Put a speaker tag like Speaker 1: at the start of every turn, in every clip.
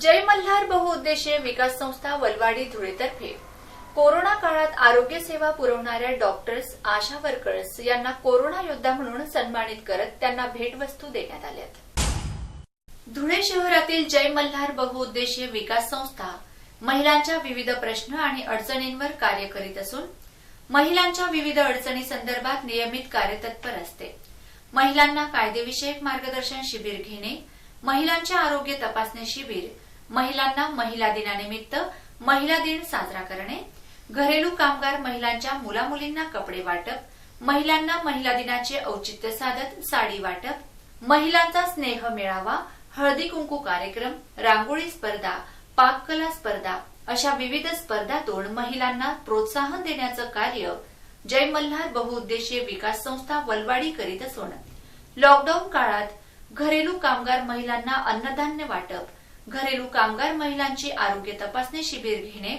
Speaker 1: जय मल्हार बहुउद्देशीय विकास संस्था वलवाडी धुळेतर्फे. कोरोना काळात आरोग्य सेवा पुरवणाऱ्या डॉक्टर्स आशा वर्कर्स यांना कोरोना योद्धा म्हणून सन्मानित करत त्यांना भेटवस्तू देण्यात आल्यात. धुळे शहरातील जय मल्हार बहुउद्देशीय विकास संस्था महिलांच्या विविध प्रश्न आणि अडचणींवर कार्य करीत असून महिलांच्या विविध अडचणी संदर्भात नियमित कार्यतत्पर असते. महिलांना कायदेविषयक मार्गदर्शन शिबिर घेणे महिलांच्या आरोग्य तपासणी शिबिर महिलांना महिला दिनानिमित्त महिला दिन साजरा करणे घरेलू कामगार महिलांच्या मुलामुलींना कपडे वाटप महिलांना महिला दिनाचे औचित्य साधत साडी वाटप महिलांचा स्नेह मेळावा हळदी कुंकू कार्यक्रम रांगोळी स्पर्धा पाककला स्पर्धा अशा विविध स्पर्धातून महिलांना प्रोत्साहन देण्याचं कार्य जय मल्हार बहुउद्देशीय विकास संस्था वलवाडी करीत असून. लॉकडाऊन काळात घरेलू कामगार महिलांना अन्नधान्य वाटप घरेलू कामगार महिलांची आरोग्य तपासणी शिबिर घेणे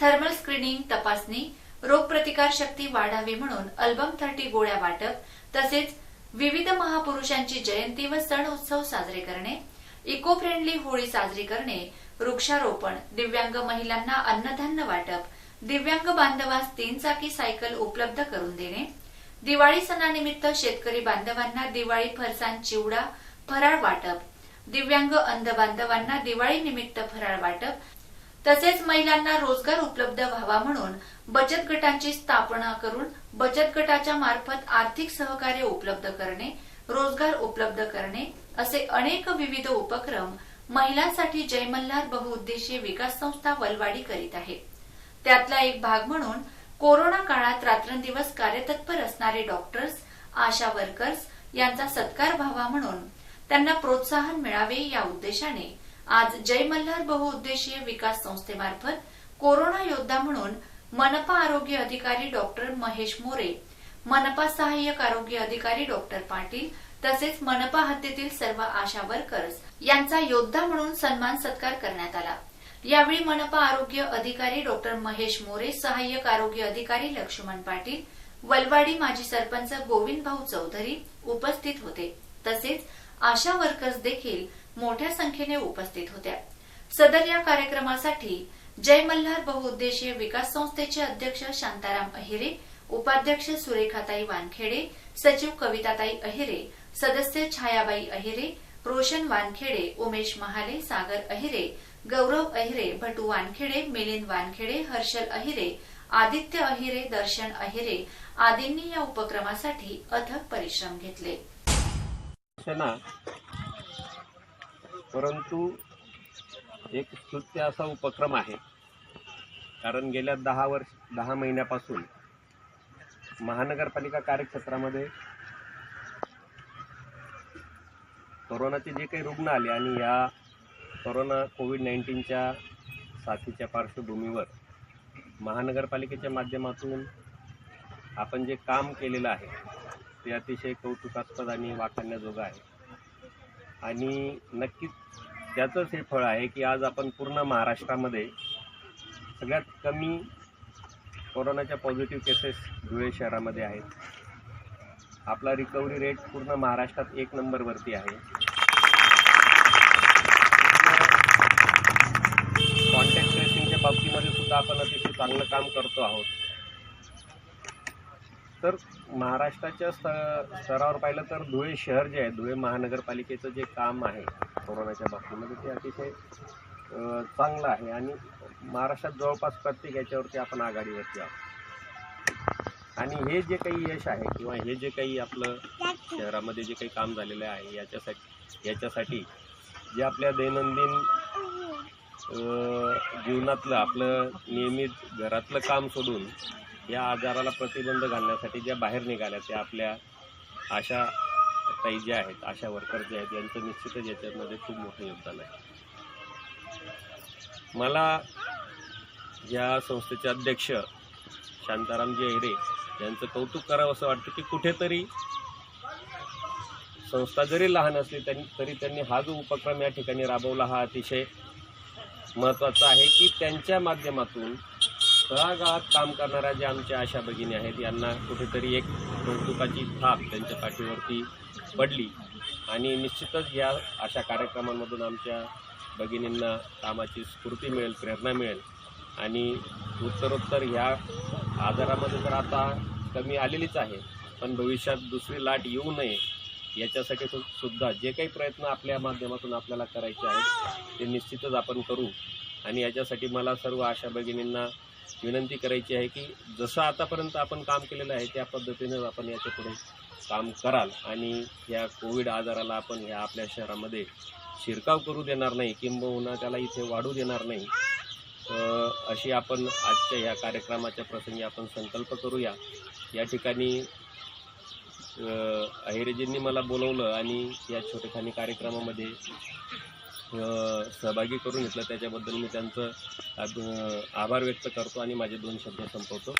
Speaker 1: थर्मल स्क्रीनिंग तपासणी रोगप्रतिकार शक्ती वाढावी म्हणून अल्बम थर्टी गोळ्या वाटप तसेच विविध महापुरुषांची जयंती व सण उत्सव साजरे करणे इको फ्रेंडली होळी साजरी करणे वृक्षारोपण दिव्यांग महिलांना अन्नधान्य वाटप दिव्यांग बांधवास तीन चाकी सायकल उपलब्ध करून देणे दिवाळी सणानिमित्त शेतकरी बांधवांना दिवाळी फरसाण चिवडा फराळ वाटप दिव्यांग अंध बांधवांना दिवाळी निमित्त फराळ वाटप तसेच महिलांना रोजगार उपलब्ध व्हावा म्हणून बचत गटांची स्थापना करून बचत गटाच्या मार्फत आर्थिक सहकार्य उपलब्ध करणे रोजगार उपलब्ध करणे असे अनेक विविध उपक्रम महिलांसाठी जयमल्हार बहुउद्देशीय विकास संस्था वलवाडी करीत आहे. त्यातला एक भाग म्हणून कोरोना काळात रात्रंदिवस कार्यतत्पर असणारे डॉक्टर्स आशा वर्कर्स यांचा सत्कार व्हावा म्हणून त्यांना प्रोत्साहन मिळावे या उद्देशाने आज जय मल्हार बहुउद्देशीय विकास संस्थेमार्फत कोरोना योद्धा म्हणून मनपा आरोग्य अधिकारी डॉक्टर महेश मोरे मनपा सहाय्यक आरोग्य अधिकारी डॉक्टर पाटील तसेच मनपा हद्दीतील सर्व आशा वर्कर्स यांचा योद्धा म्हणून सन्मान सत्कार करण्यात आला. यावेळी मनपा आरोग्य अधिकारी डॉक्टर महेश मोरे सहाय्यक आरोग्य अधिकारी लक्ष्मण पाटील वलवाडी माजी सरपंच गोविंद भाऊ चौधरी उपस्थित होते. तसेच आशा वर्कर्स देखील मोठ्या संख्येने उपस्थित होत्या. सदर या कार्यक्रमासाठी जय मल्हार बहुउद्देशीय विकास संस्थेचे अध्यक्ष शांताराम अहिरे उपाध्यक्ष सुरेखाताई वानखेडे सचिव कविताताई अहिरे सदस्य छायाबाई अहिरे रोशन वानखेडे उमेश महाले सागर अहिरे गौरव अहिरे भटू वानखेडे मिलिंद वानखेडे हर्षल अहिरे आदित्य अहिरे दर्शन अहिरे आदींनी या उपक्रमासाठी अथक परिश्रम घेतले.
Speaker 2: क्षणा. परंतु एक स्तुत्य असा उपक्रम आहे. कारण गेल्या दहा वर्ष दहा महिन्यापासून महानगरपालिका कार्यक्षेत्रामध्ये कोरोनाचे जे काही रुग्ण आले आणि या कोरोना कोविड नाईन्टीनच्या साथीच्या पार्श्वभूमीवर महानगरपालिकेच्या माध्यमातून आपण जे काम केलेलं आहे ते अतिशय कौतुकास्पद आणि वाखाण्याजोगं आहे. आणि नक्कीच त्याचंच हे फळ आहे की आज आपण पूर्ण महाराष्ट्रामध्ये सगळ्यात कमी कोरोनाच्या पॉझिटिव्ह केसेस धुळे शहरामध्ये आहेत. आपला रिकव्हरी रेट पूर्ण महाराष्ट्रात एक नंबरवरती आहे. कॉन्टॅक्ट ट्रेसिंगच्या बाबतीमध्ये सुद्धा आपण अतिशय चांगलं काम करतो आहोत. तर महाराष्ट्राच्या स्त स्तरावर पाहिलं तर धुळे शहर जे आहे धुळे महानगरपालिकेचं जे काम आहे कोरोनाच्या बाबतीमध्ये ते अतिशय चांगलं आहे. आणि महाराष्ट्रात जवळपास प्रत्येक याच्यावरती आपण आघाडीवरती आहोत. आणि हे जे काही यश आहे किंवा हे जे काही आपलं शहरामध्ये जे काही काम झालेलं आहे याच्यासाठी याच्यासाठी जे आपल्या दैनंदिन जीवनातलं आपलं नियमित घरातलं काम सोडून या आजाराला प्रतिबंध घालण्यासाठी ज्या बाहेर निघाल्या त्या आपल्या आशा ताई ज्या आहेत आशा वर्कर जे आहेत यांचं निश्चितच याच्यामध्ये खूप मोठं योगदान आहे. मला या संस्थेचे अध्यक्ष शांतारामजी अहिरे यांचं कौतुक करावं असं वाटतं की कुठेतरी संस्था जरी लहान असली त्यांनी तरी त्यांनी हा जो उपक्रम या ठिकाणी राबवला हा अतिशय महत्त्वाचा आहे की त्यांच्या माध्यमातून तळागाळात काम करणाऱ्या ज्या आमच्या आशा भगिनी आहेत यांना कुठेतरी एक कौतुकाची थाप त्यांच्या पाठीवरती पडली. आणि निश्चितच या अशा कार्यक्रमांमधून आमच्या भगिनींना कामाची स्फूर्ती मिळेल प्रेरणा मिळेल. आणि उत्तरोत्तर ह्या आजारामध्ये तर आता कमी आलेलीच आहे पण भविष्यात दुसरी लाट येऊ नये याच्यासाठी सु- सुद्धा जे काही प्रयत्न आपल्या माध्यमातून आपल्याला करायचे आहेत ते निश्चितच आपण करू. आणि याच्यासाठी मला सर्व आशा भगिनींना विनंती करायची आहे की जसं आतापर्यंत आपण काम केलेलं आहे त्या पद्धतीनं आपण याच्यापुढे काम कराल आणि या कोविड आजाराला आपण ह्या आपल्या शहरामध्ये शिरकाव करू देणार नाही किंबहुना त्याला इथे वाढू देणार नाही. अशी आपण आजच्या या कार्यक्रमाच्या प्रसंगी आपण संकल्प करूया. या ठिकाणी अहिरेजींनी मला बोलवलं आणि या छोटेखानी कार्यक्रमामध्ये सहभागी करून घेतलं. त्याच्याबद्दल मी त्यांचं आभार व्यक्त करतो आणि माझे दोन शब्द संपवतो.